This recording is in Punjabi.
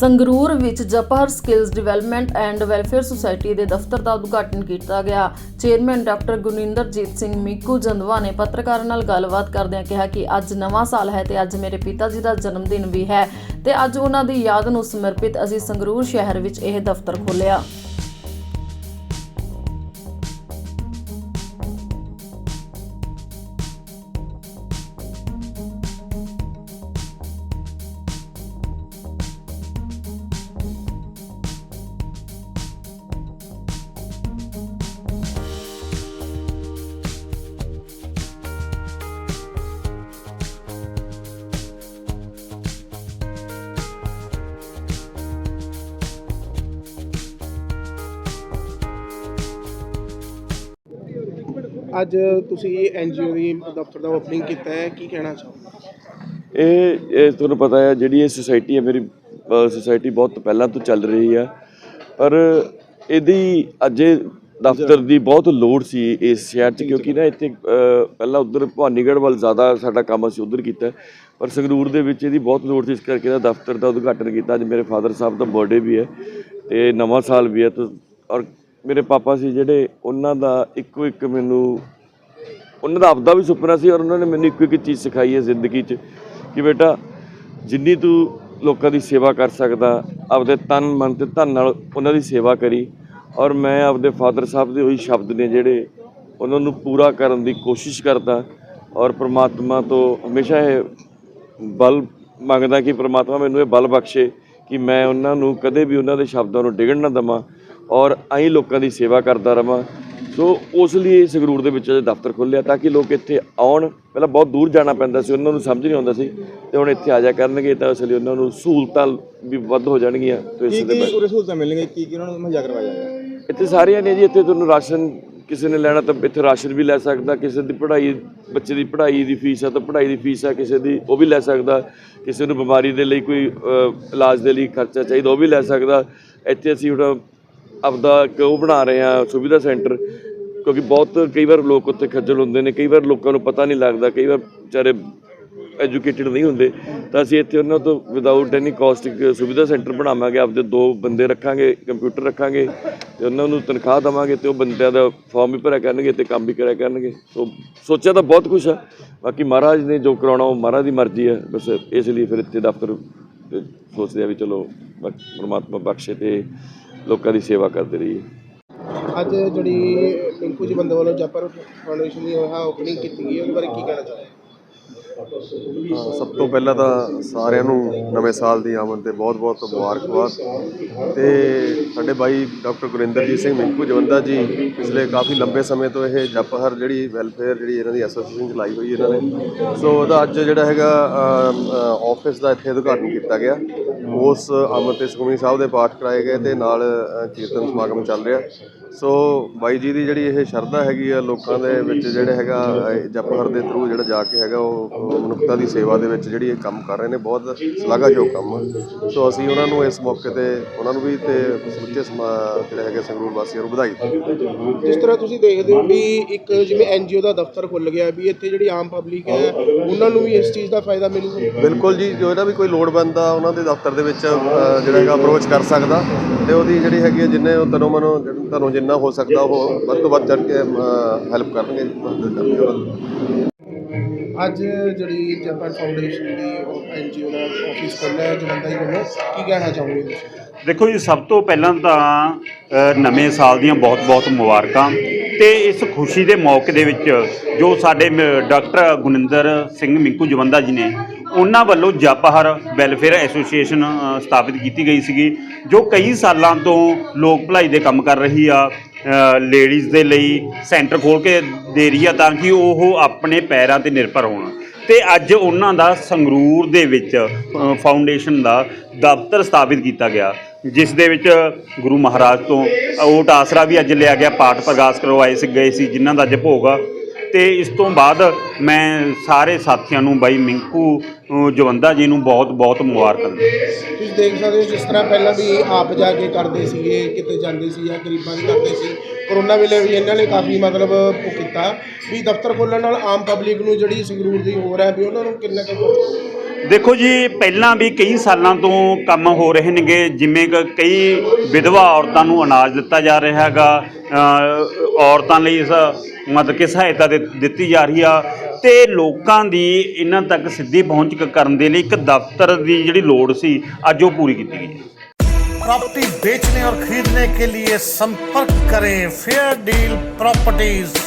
ਸੰਗਰੂਰ ਵਿੱਚ ਜਪਹਰ skills development and welfare society ਦੇ ਦਫ਼ਤਰ ਦਾ ਉਦਘਾਟਨ ਕੀਤਾ ਗਿਆ। ਚੇਅਰਮੈਨ ਡਾਕਟਰ ਗੁਰਿੰਦਰਜੀਤ ਸਿੰਘ ਮੀਕੂ ਜੰਦਵਾ ਨੇ ਪੱਤਰਕਾਰਾਂ ਨਾਲ ਗੱਲਬਾਤ ਕਰਦਿਆਂ ਕਿਹਾ ਕਿ ਅੱਜ ਨਵਾਂ ਸਾਲ ਹੈ ਤੇ ਅੱਜ ਮੇਰੇ ਪਿਤਾ ਜੀ ਦਾ ਜਨਮ ਦਿਨ ਵੀ ਹੈ ਤੇ ਅੱਜ ਉਹਨਾਂ ਦੀ ਯਾਦ ਨੂੰ ਸਮਰਪਿਤ ਅਸੀਂ ਸੰਗਰੂਰ ਸ਼ਹਿਰ ਵਿੱਚ ਇਹ ਦਫ਼ਤਰ ਖੋਲ੍ਹਿਆ। ਅੱਜ ਤੁਸੀਂ ਐਨਜੀਓ ਦੀ ਦਫ਼ਤਰ ਦਾ ਓਪਨਿੰਗ ਕੀਤਾ ਹੈ, ਕੀ ਕਹਿਣਾ ਚਾਹੋਗੇ? ਇਹ ਇਹ ਤੁਹਾਨੂੰ ਪਤਾ ਹੈ, ਜਿਹੜੀ ਇਹ ਸੁਸਾਇਟੀ ਹੈ, ਮੇਰੀ ਸੁਸਾਇਟੀ ਬਹੁਤ ਪਹਿਲਾਂ ਤੋਂ ਚੱਲ ਰਹੀ ਹੈ ਪਰ ਇਹਦੀ ਅੱਜ ਦਫ਼ਤਰ ਦੀ ਬਹੁਤ ਲੋੜ ਸੀ ਇਸ ਸ਼ਹਿਰ 'ਚ, ਕਿਉਂਕਿ ਨਾ ਇੱਥੇ ਪਹਿਲਾਂ ਉਧਰ ਭਵਾਨੀਗੜ੍ਹ ਵੱਲ ਜ਼ਿਆਦਾ ਸਾਡਾ ਕੰਮ ਅਸੀਂ ਉਧਰ ਕੀਤਾ ਪਰ ਸੰਗਰੂਰ ਦੇ ਵਿੱਚ ਇਹਦੀ ਬਹੁਤ ਲੋੜ ਸੀ, ਇਸ ਕਰਕੇ ਇਹਦਾ ਦਫ਼ਤਰ ਦਾ ਉਦਘਾਟਨ ਕੀਤਾ। ਅੱਜ ਮੇਰੇ ਫਾਦਰ ਸਾਹਿਬ ਦਾ ਬਰਥਡੇ ਵੀ ਹੈ ਤੇ ਨਵਾਂ ਸਾਲ ਵੀ ਹੈ ਤੇ ਔਰ ਮੇਰੇ ਪਾਪਾ ਸੀ ਜਿਹੜੇ ਉਹਨਾਂ ਦਾ ਇੱਕੋ ਇੱਕ ਮੈਨੂੰ, ਉਹਨਾਂ ਦਾ ਆਪਦਾ ਵੀ ਸੁਪਨਾ ਸੀ ਔਰ ਉਹਨਾਂ ਨੇ ਮੈਨੂੰ ਇੱਕੋ ਇੱਕ ਚੀਜ਼ ਸਿਖਾਈ ਹੈ ਜ਼ਿੰਦਗੀ 'ਚ ਕਿ ਬੇਟਾ ਜਿੰਨੀ ਤੂੰ ਲੋਕਾਂ ਦੀ ਸੇਵਾ ਕਰ ਸਕਦਾ, ਆਪਦੇ ਤਨ, ਮਨ ਤੇ ਧਨ ਨਾਲ ਉਹਨਾਂ ਦੀ ਸੇਵਾ ਕਰੀ ਔਰ ਮੈਂ ਆਪਦੇ ਫਾਦਰ ਸਾਹਿਬ ਦੇ ਉਹੀ ਸ਼ਬਦ ਨੇ ਜਿਹੜੇ ਉਹਨਾਂ ਨੂੰ ਪੂਰਾ ਕਰਨ ਦੀ ਕੋਸ਼ਿਸ਼ ਕਰਦਾ ਔਰ ਪ੍ਰਮਾਤਮਾ ਤੋਂ ਹਮੇਸ਼ਾ ਇਹ ਬਲ ਮੰਗਦਾ ਕਿ ਪ੍ਰਮਾਤਮਾ ਮੈਨੂੰ ਇਹ ਬਲ ਬਖਸ਼ੇ ਕਿ ਮੈਂ ਉਹਨਾਂ ਨੂੰ ਕਦੇ ਵੀ ਉਹਨਾਂ ਦੇ ਸ਼ਬਦਾਂ ਨੂੰ ਡਿੱਗਣ ਨਾ ਦਵਾਂ ਔਰ ਆਈ ਲੋਕਾਂ ਦੀ ਸੇਵਾ ਕਰਦਾ ਰਵਾਂ। ਸੋ ਉਸ ਲਈ ਸੰਗਰੂਰ ਦੇ ਵਿੱਚ ਦਫ਼ਤਰ ਖੋਲ੍ਹਿਆ ਤਾਂ ਕਿ ਲੋਕ ਇੱਥੇ ਆਉਣ। ਪਹਿਲਾਂ ਬਹੁਤ ਦੂਰ ਜਾਣਾ ਪੈਂਦਾ ਸੀ ਉਹਨਾਂ ਨੂੰ ਸਮਝ ਨਹੀਂ ਆਉਂਦਾ ਸੀ ਤੇ ਹੁਣ ਇੱਥੇ ਆ ਜਾ ਕਰਨਗੇ ਤਾਂ ਇਸ ਲਈ ਉਹਨਾਂ ਨੂੰ ਸਹੂਲਤਾਂ ਵੀ ਵੱਧ ਹੋ ਜਾਣਗੀਆਂ ਤੇ ਇਸ ਦੇ ਕੀ ਉਰੇ ਸਹੂਲਤਾਂ ਮਿਲਣਗੀਆਂ? ਕੀ ਕੀ ਉਹਨਾਂ ਨੂੰ ਮੁਹੱਈਆ ਕਰਵਾਇਆ ਜਾਏਗਾ? ਇੱਥੇ ਸਾਰਿਆਂ ਨੇ ਜੀ ਇੱਥੇ ਤੁਹਾਨੂੰ ਰਾਸ਼ਨ ਕਿਸੇ ਨੇ ਲੈਣਾ ਤਾਂ ਇੱਥੇ ਰਾਸ਼ਨ ਵੀ ਲੈ ਸਕਦਾ ਕਿਸੇ ਦੀ ਪੜ੍ਹਾਈ ਬੱਚੇ ਦੀ ਪੜ੍ਹਾਈ ਦੀ ਫੀਸ ਹੈ ਤਾਂ ਪੜ੍ਹਾਈ ਦੀ ਫੀਸ ਹੈ ਕਿਸੇ ਦੀ ਉਹ ਵੀ ਲੈ ਸਕਦਾ। ਕਿਸੇ ਨੂੰ ਬਿਮਾਰੀ ਦੇ ਲਈ ਕੋਈ ਇਲਾਜ ਦੇ ਲਈ ਖਰਚਾ ਚਾਹੀਦਾ ਉਹ ਵੀ ਲੈ ਸਕਦਾ। ਇੱਥੇ ਅਸੀਂ ਹੁਣ ਆਪਦਾ ਇੱਕ ਉਹ ਬਣਾ ਰਹੇ ਹਾਂ ਸੁਵਿਧਾ ਸੈਂਟਰ? ਕਿਉਂਕਿ ਬਹੁਤ ਕਈ ਵਾਰ ਲੋਕ ਉੱਥੇ ਖੱਜਲ ਹੁੰਦੇ ਨੇ, ਕਈ ਵਾਰ ਲੋਕਾਂ ਨੂੰ ਪਤਾ ਨਹੀਂ ਲੱਗਦਾ, ਕਈ ਵਾਰ ਵਿਚਾਰੇ ਐਜੂਕੇਟਿਡ ਨਹੀਂ ਹੁੰਦੇ। ਤਾਂ ਅਸੀਂ ਇੱਥੇ ਉਹਨਾਂ ਤੋਂ ਵਿਦਆਊਟ ਐਨੀ ਕਾਸਟ ਇੱਕ ਸੁਵਿਧਾ ਸੈਂਟਰ ਬਣਾਵਾਂਗੇ, ਆਪਦੇ ਦੋ ਬੰਦੇ ਰੱਖਾਂਗੇ ਕੰਪਿਊਟਰ ਰੱਖਾਂਗੇ, ਤੇ ਉਹਨਾਂ ਨੂੰ ਤਨਖਾਹ ਦੇਵਾਂਗੇ ਤੇ ਉਹ ਬੰਦਿਆਂ ਦਾ ਫਾਰਮ ਵੀ ਭਰਿਆ ਕਰਨਗੇ ਤੇ ਕੰਮ ਵੀ ਕਰਿਆ ਕਰਨਗੇ। ਸੋ ਸੋਚਿਆ ਤਾਂ ਬਹੁਤ ਕੁਝ ਆ। ਬਾਕੀ ਮਹਾਰਾਜ ਨੇ ਜੋ ਕਰਾਉਣਾ, ਉਹ ਮਹਾਰਾਜ ਦੀ ਮਰਜ਼ੀ ਹੈ ਬਸ ਇਸ ਲਈ ਫਿਰ ਇੱਥੇ ਦਫ਼ਤਰ ਸੋਚਦੇ ਆ ਵੀ ਚਲੋ ਪਰਮਾਤਮਾ ਬਖਸ਼ੇ ਤੇ ਲੋਕਾਂ ਦੀ ਸੇਵਾ ਕਰਦੇ ਰਹੀਏ। ਅੱਜ ਜਿਹੜੀ ਪਿੰਕੂ ਜੀ ਬੰਦੇ ਵੱਲੋਂ ਜਾਪਰ ਫਾਊਂਡੇਸ਼ਨ ਦੀ ਉਹ ਓਪਨਿੰਗ ਕੀਤੀ ਗਈ ਹੈ ਉਹਦੇ ਬਾਰੇ ਕੀ ਕਹਿਣਾ ਚਾਹੋਗੇ? ਹਾਂ, ਸਭ ਤੋਂ ਪਹਿਲਾਂ ਤਾਂ ਸਾਰਿਆਂ ਨੂੰ ਨਵੇਂ ਸਾਲ ਦੀ ਆਮਦ ਤੇ ਬਹੁਤ-ਬਹੁਤ ਮੁਬਾਰਕਬਾਦ। ਤੇ ਸਾਡੇ ਬਾਈ ਡਾਕਟਰ ਗੁਰਿੰਦਰਜੀਤ ਸਿੰਘ ਮਿੰਕੂ ਜਵੰਦਾ ਜੀ ਪਿਛਲੇ ਕਾਫੀ ਲੰਬੇ ਸਮੇਂ ਤੋਂ ਇਹ ਜਪਹਰ ਜਿਹੜੀ ਵੈਲਫੇਅਰ ਜਿਹੜੀ ਇਹਨਾਂ ਦੀ ਐਸੋਸੀਏਸ਼ਨ ਚਲਾਈ ਹੋਈ ਇਹਨਾਂ ਨੇ। ਸੋ ਉਹਦਾ ਅੱਜ ਜਿਹੜਾ ਹੈਗਾ ਆਫਿਸ ਦਾ ਇੱਥੇ ਉਦਘਾਟਨ ਕੀਤਾ ਗਿਆ। ਉਸ ਅੰਮ੍ਰਿਤ ਤੇ ਸੁਖਮਨੀ ਸਾਹਿਬ ਦੇ ਪਾਠ ਕਰਾਏ ਗਏ ਤੇ ਨਾਲ ਕੀਰਤਨ ਸਮਾਗਮ ਚੱਲ ਰਿਹਾ। ਸੋ ਬਾਈ ਜੀ ਦੀ ਜਿਹੜੀ ਇਹ ਸ਼ਰਧਾ ਹੈਗੀ ਆ ਲੋਕਾਂ ਦੇ ਵਿੱਚ ਜਿਹੜੇ ਹੈਗਾ ਜਪਹਰ ਦੇ ਥਰੂ ਜਿਹੜਾ ਜਾ ਕੇ ਹੈਗਾ ਉਹ ਮਨੁੱਖਤਾ ਦੀ ਸੇਵਾ ਦੇ ਵਿੱਚ ਜਿਹੜੀ ਇਹ ਕੰਮ ਕਰ ਰਹੇ ਨੇ ਬਹੁਤ ਸ਼ਲਾਘਾਯੋਗ ਕੰਮ ਆ। ਸੋ ਅਸੀਂ ਉਹਨਾਂ ਨੂੰ ਇਸ ਮੌਕੇ ਤੇ ਉਹਨਾਂ ਨੂੰ ਵੀ ਤੇ ਸਮੁੱਚੇ ਸਮਾ- ਜਿਹੜੇ ਹੈਗੇ ਸੰਗਰੂਰ ਵਾਸੀਆਂ ਨੂੰ ਵਧਾਈ ਜਿਸ ਤਰ੍ਹਾਂ ਤੁਸੀਂ ਦੇਖਦੇ ਹੋ ਵੀ ਇੱਕ ਜਿਵੇਂ ਐਨਜੀਓ ਦਾ ਦਫ਼ਤਰ ਖੁੱਲ ਗਿਆ ਵੀ ਇੱਥੇ ਜਿਹੜੀ ਆਮ ਪਬਲਿਕ ਹੈ ਉਹਨਾਂ ਨੂੰ ਵੀ ਇਸ ਚੀਜ਼ ਦਾ ਫਾਇਦਾ ਮਿਲੂਗਾ ਬਿਲਕੁਲ ਜੀ ਜੋ ਇਹਦਾ ਵੀ ਕੋਈ ਲੋੜਵੰਦ ਆ ਉਹਨਾਂ ਦੇ ਦਫ਼ਤਰ ਦੇ ਵਿੱਚ ਜਿਹੜਾ ਹੈਗਾ ਅਪਰੋਚ ਕਰ ਸਕਦਾ। ਤੇ ਉਹਦੀ ਜਿਹੜੀ ਹੈਗੀ ਜਿੰਨੇ ਉਹ ਤਨੋਂ ਮਨੋਂ ਤੁਹਾਨੂੰ ਜਿੰਨਾ ਹੋ ਸਕਦਾ ਉਹ ਵੱਧ ਤੋਂ ਵੱਧ ਚੜ ਕੇ ਹੈਲਪ ਕਰਨਗੇ ਅੱਜ ਜਿਹੜੀ ਜਾਪਰ ਫਾਊਂਡੇਸ਼ਨ ਦੀ ਐਨਜੀਓ ਦਾ ਆਫਿਸ ਖੁੱਲ੍ਹਿਆ ਹੈ ਜਲੰਧਰ ਜੀ ਵੱਲੋਂ ਕੀ ਕਹਿਣਾ ਚਾਹੋਗੇ ਤੁਸੀਂ? ਦੇਖੋ ਜੀ ਸਭ ਤੋਂ ਪਹਿਲਾਂ ਤਾਂ ਨਵੇਂ ਸਾਲ ਦੀਆਂ ਬਹੁਤ-ਬਹੁਤ ਮੁਬਾਰਕਾਂ। ਤੇ ਇਸ ਖੁਸ਼ੀ ਦੇ ਮੌਕੇ ਦੇ ਵਿੱਚ ਜੋ ਸਾਡੇ ਮ- ਡਾਕਟਰ ਗੁਨਿੰਦਰ ਸਿੰਘ ਮਿੰਕੂ ਜਵੰਦਾ ਜੀ ਨੇ, ਉਹਨਾਂ ਵੱਲੋਂ ਜਪਹਰ ਵੈਲਫੇਅਰ ਐਸੋਸੀਏਸ਼ਨ ਸਥਾਪਿਤ ਕੀਤੀ ਗਈ ਸੀਗੀ, ਜੋ ਕਈ ਸਾਲਾਂ ਤੋਂ ਲੋਕ ਭਲਾਈ ਦੇ ਕੰਮ ਕਰ ਰਹੀ ਆ ਲੇਡੀਜ਼ ਦੇ ਲਈ ਸੈਂਟਰ ਖੋਲ ਕੇ ਦੇ ਰਹੀ ਆ ਤਾਂ ਕਿ ਉਹ ਆਪਣੇ ਪੈਰਾਂ ਤੇ ਨਿਰਭਰ ਹੋਣ। ਤੇ ਅੱਜ ਉਹਨਾਂ ਦਾ ਸੰਗਰੂਰ ਦੇ ਵਿੱਚ ਫਾਊਂਡੇਸ਼ਨ ਦਾ ਦਫ਼ਤਰ ਸਥਾਪਿਤ ਕੀਤਾ ਗਿਆ। ਜਿਸ ਦੇ ਵਿੱਚ ਗੁਰੂ ਮਹਾਰਾਜ ਤੋਂ ਓਟ ਆਸਰਾ ਵੀ ਅੱਜ ਲਿਆ ਗਿਆ, ਪਾਠ ਪ੍ਰਕਾਸ਼ ਕਰਵਾਏ ਸੀ, ਗਏ ਸੀ, ਜਿਨ੍ਹਾਂ ਦਾ ਅੱਜ ਭੋਗ ਆ। ਤੇ ਇਸ ਤੋਂ ਬਾਅਦ ਮੈਂ ਸਾਰੇ ਸਾਥੀਆਂ ਨੂੰ, ਬਾਈ ਮਿੰਕੂ ਜਵੰਦਾ ਜੀ ਨੂੰ ਬਹੁਤ ਬਹੁਤ ਮੁਬਾਰਕਾਂ ਤੁਸੀਂ ਦੇਖ ਸਕਦੇ ਹੋ ਜਿਸ ਤਰ੍ਹਾਂ ਪਹਿਲਾਂ ਵੀ ਆਪ ਜਾ ਕੇ ਕਰਦੇ ਸੀਗੇ, ਕਿਤੇ ਜਾਂਦੇ ਸੀ ਜਾਂ ਗਰੀਬਾਂ ਦੀ ਕਰਦੇ ਸੀ, ਕਰੋਨਾ ਵੇਲੇ ਵੀ ਇਹਨਾਂ ਨੇ ਕਾਫੀ ਮਤਲਬ ਉਹ ਕੀਤਾ। ਵੀ ਦਫ਼ਤਰ ਖੋਲ੍ਹਣ ਨਾਲ ਆਮ ਪਬਲਿਕ ਨੂੰ ਜਿਹੜੀ ਸੰਗਰੂਰ ਦੀ ਹੋਰ ਹੈ, ਵੀ ਉਹਨਾਂ ਨੂੰ ਕਿੰਨਾ ਕੁ ਦੇਖੋ ਜੀ ਪਹਿਲਾਂ ਵੀ ਕਈ ਸਾਲਾਂ ਤੋਂ ਕੰਮ ਹੋ ਰਹੇ ਨੇਗੇ ਜਿਵੇਂ ਕਿ ਕਈ ਵਿਧਵਾ ਔਰਤਾਂ ਨੂੰ ਅਨਾਜ ਦਿੱਤਾ ਜਾ ਰਿਹਾ ਹੈਗਾ ਅ, ਔਰਤਾਂ ਲਈ ਇਸ ਮਤਲਬ ਕਿ ਸਹਾਇਤਾ ਦੇ- ਦਿੱਤੀ ਜਾ ਰਹੀ ਆ ਤੇ ਲੋਕਾਂ ਦੀ ਇਹਨਾਂ ਤੱਕ ਸਿੱਧੀ ਪਹੁੰਚ ਕ- ਕਰਨ ਦੇ ਲਈ ਇੱਕ ਦਫ਼ਤਰ ਦੀ ਜਿਹੜੀ ਲੋੜ ਸੀ ਅੱਜ ਉਹ ਪੂਰੀ ਕੀਤੀ ਗਈ ਹੈ प्रॉपर्टी बेचने और खरीदने के लिए संपर्क करें फेयर डील प्रॉपर्टीज